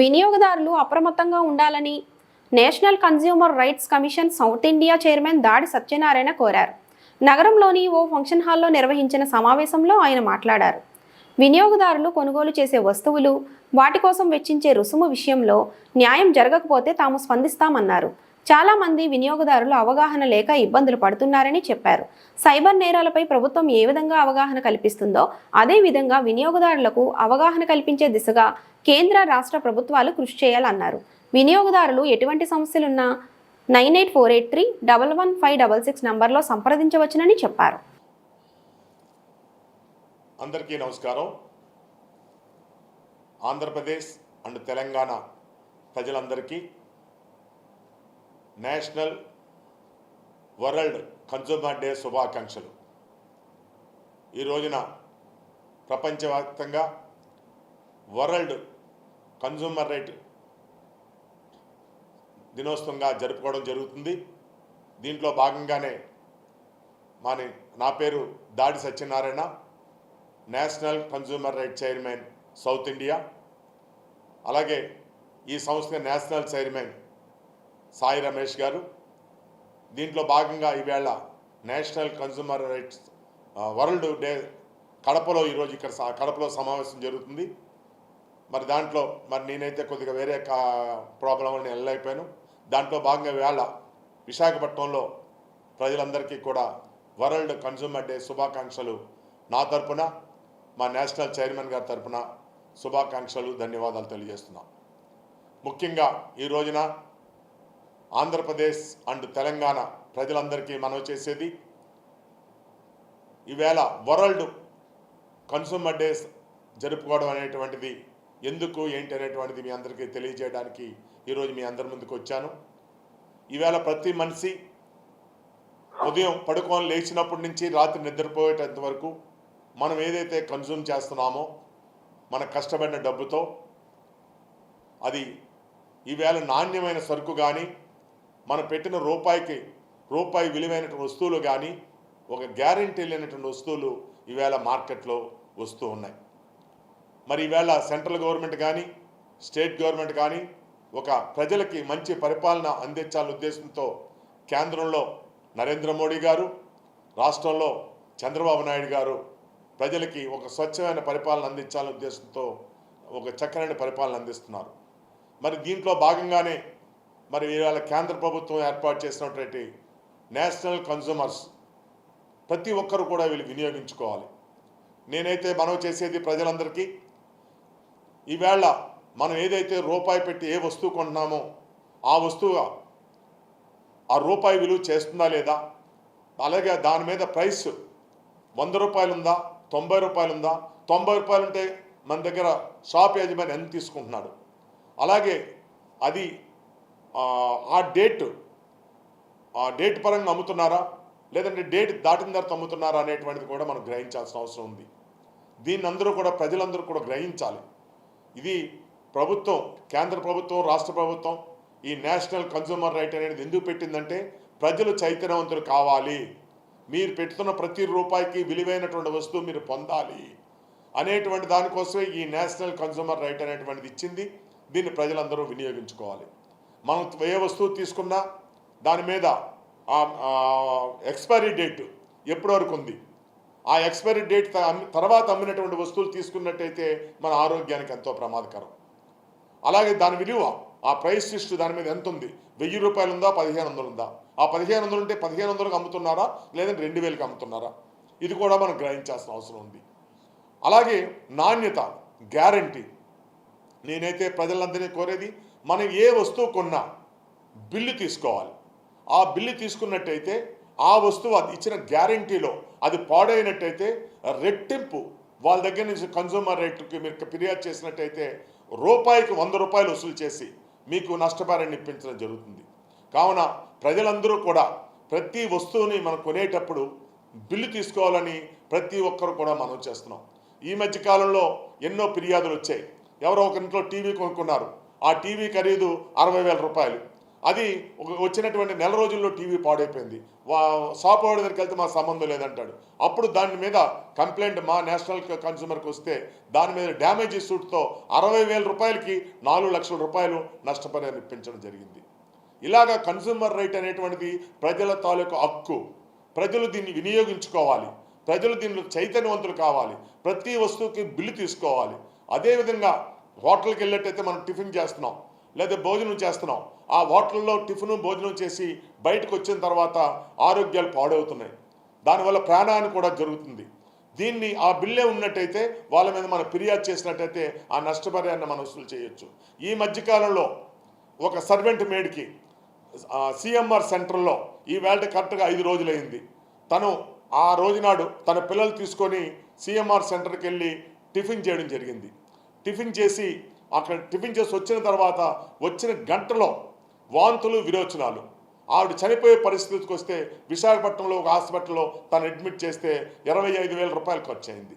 వినియోగదారులు అప్రమత్తంగా ఉండాలని national consumer rights commission south India chairman Dadi Satyanarayana కోరారు. నగరంలోని ఓ ఫంక్షన్ హాల్లో నిర్వహించిన సమావేశంలో ఆయన మాట్లాడారు. వినియోగదారులు కొనుగోలు చేసే వస్తువులు వాటి కోసం వెచ్చించే రుసుము విషయంలో న్యాయం జరగకపోతే తాము స్పందిస్తామన్నారు. చాలా మంది వినియోగదారులు అవగాహన లేక ఇబ్బందులు పడుతున్నారని చెప్పారు. సైబర్ నేరాలపై ప్రభుత్వం ఏ విధంగా అవగాహన కల్పిస్తుందో అదే విధంగా వినియోగదారులకు అవగాహన కల్పించే దిశగా కేంద్ర రాష్ట్ర ప్రభుత్వాలు కృషి చేయాలన్నారు. వినియోగదారులు ఎటువంటి సమస్యలున్నా nine eight four eight three double one five double six నంబర్లో సంప్రదించవచ్చునని చెప్పారు. అందరికీ నమస్కారం. ఆంధ్రప్రదేశ్ అండ్ తెలంగాణ ప్రజలందరికీ నేషనల్ వరల్డ్ కన్జూమర్ డే శుభాకాంక్షలు. ఈ రోజున ప్రపంచవ్యాప్తంగా వరల్డ్ కన్జ్యూమర్ రైట్ దినోత్సవంగా జరుపుకోవడం జరుగుతుంది. దీంట్లో భాగంగానే మాని నా పేరు Dadi Satyanarayana national consumer right chairman south India. అలాగే ఈ సంస్థ నేషనల్ చైర్మన్ సాయి రమేష్ గారు. దీంట్లో భాగంగా ఈవేళ national consumer rights world day కడపలో ఈరోజు ఇక్కడ కడపలో సమావేశం జరుగుతుంది. మరి దాంట్లో మరి నేనైతే కొద్దిగా వేరే కా ప్రాబ్లం వల్ల నేను వెళ్ళలేకపోయాను. దాంట్లో భాగంగా వేళ విశాఖపట్నంలో ప్రజలందరికీ కూడా వరల్డ్ కన్జ్యూమర్ డే శుభాకాంక్షలు నా తరపున మా నేషనల్ చైర్మన్ గారి తరపున శుభాకాంక్షలు ధన్యవాదాలు తెలియజేస్తున్నాం. ముఖ్యంగా ఈ రోజున ఆంధ్రప్రదేశ్ అండ్ తెలంగాణ ప్రజలందరికీ మనవి చేసేది. ఈవేళ వరల్డ్ కన్సూమర్ డేస్ జరుపుకోవడం అనేటువంటిది ఎందుకు ఏంటి అనేటువంటిది మీ అందరికీ తెలియజేయడానికి ఈరోజు మీ అందరి ముందుకు వచ్చాను. ఈవేళ ప్రతి మనిషి ఉదయం పడుకొని లేచినప్పటి నుంచి రాత్రి నిద్రపోయేటంత వరకు మనం ఏదైతే కన్జ్యూమ్ చేస్తున్నామో మన కష్టపడిన డబ్బుతో అది ఈవేళ నాణ్యమైన సరుకు కానీ మనం పెట్టిన రూపాయికి రూపాయి విలువైనటువంటి వస్తువులు కానీ ఒక గ్యారంటీ లేనటువంటి వస్తువులు ఈవేళ మార్కెట్లో వస్తూ ఉన్నాయి. మరి ఈవేళ సెంట్రల్ గవర్నమెంట్ కానీ స్టేట్ గవర్నమెంట్ కానీ ఒక ప్రజలకి మంచి పరిపాలన అందించాలనే ఉద్దేశంతో కేంద్రంలో నరేంద్ర మోడీ గారు రాష్ట్రంలో చంద్రబాబు నాయుడు గారు ప్రజలకి ఒక స్వచ్ఛమైన పరిపాలన అందించాలనే ఉద్దేశంతో ఒక చక్కనైన పరిపాలన అందిస్తున్నారు. మరి దీంట్లో భాగంగానే మరి ఇవాళ కేంద్ర ప్రభుత్వం ఏర్పాటు చేసినటువంటి నేషనల్ కన్జ్యూమర్స్ ప్రతి ఒక్కరు కూడా వీళ్ళు వినియోగించుకోవాలి. నేనైతే మనం చేసేది ప్రజలందరికీ ఈవేళ మనం ఏదైతే రూపాయి పెట్టి ఏ వస్తువు కొంటున్నామో ఆ వస్తువుగా ఆ రూపాయి విలువ చేస్తుందా లేదా? అలాగే దాని మీద ప్రైస్ వంద రూపాయలు ఉందా తొంభై రూపాయలు ఉందా తొంభై రూపాయలు ఉంటే మన దగ్గర షాప్ యజమాని ఎంత తీసుకుంటున్నాడు? అలాగే అది ఆ, డేట్ ఆ డేట్ పరంగా అమ్ముతున్నారా? లేదంటే డేట్ దాటిన తర్వాత అమ్ముతున్నారా అనేటువంటిది కూడా మనం గ్రహించాల్సిన అవసరం ఉంది. దీన్ని అందరూ కూడా ప్రజలందరూ కూడా గ్రహించాలి. ఇది ప్రభుత్వం కేంద్ర ప్రభుత్వం రాష్ట్ర ప్రభుత్వం ఈ నేషనల్ కన్జ్యూమర్ రైట్ అనేది ఎందుకు పెట్టిందంటే ప్రజలు చైతన్యవంతులు కావాలి. మీరు పెడుతున్న ప్రతి రూపాయికి విలువైనటువంటి వస్తువు మీరు పొందాలి అనేటువంటి దానికోసమే ఈ నేషనల్ కన్జ్యూమర్ రైట్ అనేటువంటిది ఇచ్చింది. దీన్ని ప్రజలందరూ వినియోగించుకోవాలి. మనం ఏ వస్తువు తీసుకున్నా దాని మీద ఎక్స్పైరీ డేట్ ఎప్పటి వరకు ఉంది? ఆ ఎక్స్పైరీ డేట్ తర్వాత అమ్మినటువంటి వస్తువులు తీసుకున్నట్టయితే మన ఆరోగ్యానికి ఎంతో ప్రమాదకరం. అలాగే దాని విలువ ఆ ప్రైస్ లిస్ట్ దాని మీద ఎంత ఉంది? వెయ్యి రూపాయలు ఉందా పదిహేను వందలు ఉందా ఆ పదిహేను వందలు ఉంటే పదిహేను వందలకు అమ్ముతున్నారా? లేదంటే రెండు వేలకు అమ్ముతున్నారా? ఇది కూడా మనం గ్రహించాల్సిన అవసరం ఉంది. అలాగే నాణ్యత గ్యారంటీ నేనైతే ప్రజలందరినీ కోరేది మనం ఏ వస్తువు కొన్నా బిల్లు తీసుకోవాలి. ఆ బిల్లు తీసుకున్నట్టయితే ఆ వస్తువు అది ఇచ్చిన గ్యారంటీలో అది పాడైనట్టయితే రెట్టింపు. వాళ్ళ దగ్గర నుంచి కన్జ్యూమర్ రేట్కి మీరు ఫిర్యాదు చేసినట్టయితే రూపాయికి వంద రూపాయలు వసూలు చేసి మీకు నష్టపరిహారాన్ని ఇప్పించడం జరుగుతుంది. కావున ప్రజలందరూ కూడా ప్రతి వస్తువుని మనం కొనేటప్పుడు బిల్లు తీసుకోవాలని ప్రతి ఒక్కరు కూడా మనం చేస్తున్నాం. ఈ మధ్య కాలంలో ఎన్నో ఫిర్యాదులు వచ్చాయి. ఎవరో ఒక ఇంట్లో టీవీ కొనుక్కున్నారు. ఆ టీవీ ఖరీదు అరవై వేల రూపాయలు. అది ఒక- వచ్చినటువంటి నెల రోజుల్లో టీవీ పాడైపోయింది. వా షాప్ వాడి దగ్గరికి వెళ్తే మా సంబంధం లేదంటాడు. అప్పుడు దాని మీద కంప్లైంట్ మా నేషనల్ కన్సూమర్కి వస్తే దాని మీద డ్యామేజ్ సూట్తో అరవై వేల రూపాయలకి నాలుగు లక్షల రూపాయలు నష్టపరిహారం ఇప్పించడం జరిగింది. ఇలాగ కన్సూమర్ రైట్ అనేటువంటిది ప్రజల తాలూకు హక్కు. ప్రజలు దీన్ని వినియోగించుకోవాలి. ప్రజలు దీనిలో చైతన్యవంతులు కావాలి. ప్రతి వస్తువుకి బిల్లు తీసుకోవాలి. అదేవిధంగా హోటల్కి వెళ్ళేటైతే మనం టిఫిన్ చేస్తున్నాం లేదా భోజనం చేస్తున్నాం. ఆ హోటల్లో టిఫిన్ భోజనం చేసి బయటకు వచ్చిన తర్వాత ఆరోగ్యాలు పాడవుతున్నాయి. దానివల్ల ప్రాణాన్ని కూడా జరుగుతుంది. దీన్ని ఆ బిల్లే ఉన్నట్టయితే వాళ్ళ మీద మనం ఫిర్యాదు చేసినట్టయితే ఆ నష్టపరిహారాన్ని మనం వసూలు చేయొచ్చు. ఈ మధ్యకాలంలో ఒక సర్వెంట్ మేడ్కి సిఎంఆర్ సెంటర్లో ఈ వేళ కరెక్ట్గా ఐదు రోజులైంది. తను ఆ రోజునాడు తన పిల్లలు తీసుకొని సిఎంఆర్ సెంటర్కి వెళ్ళి టిఫిన్ చేయడం జరిగింది. టిఫిన్ చేసి అక్కడ టిఫిన్ చేసి వచ్చిన తర్వాత వచ్చిన గంటలో వాంతులు విరోచనాలు. ఆవిడ చనిపోయే పరిస్థితికి వస్తే విశాఖపట్నంలో ఒక హాస్పిటల్లో తను అడ్మిట్ చేస్తే ఇరవై ఐదు వేల రూపాయలు ఖర్చు అయింది.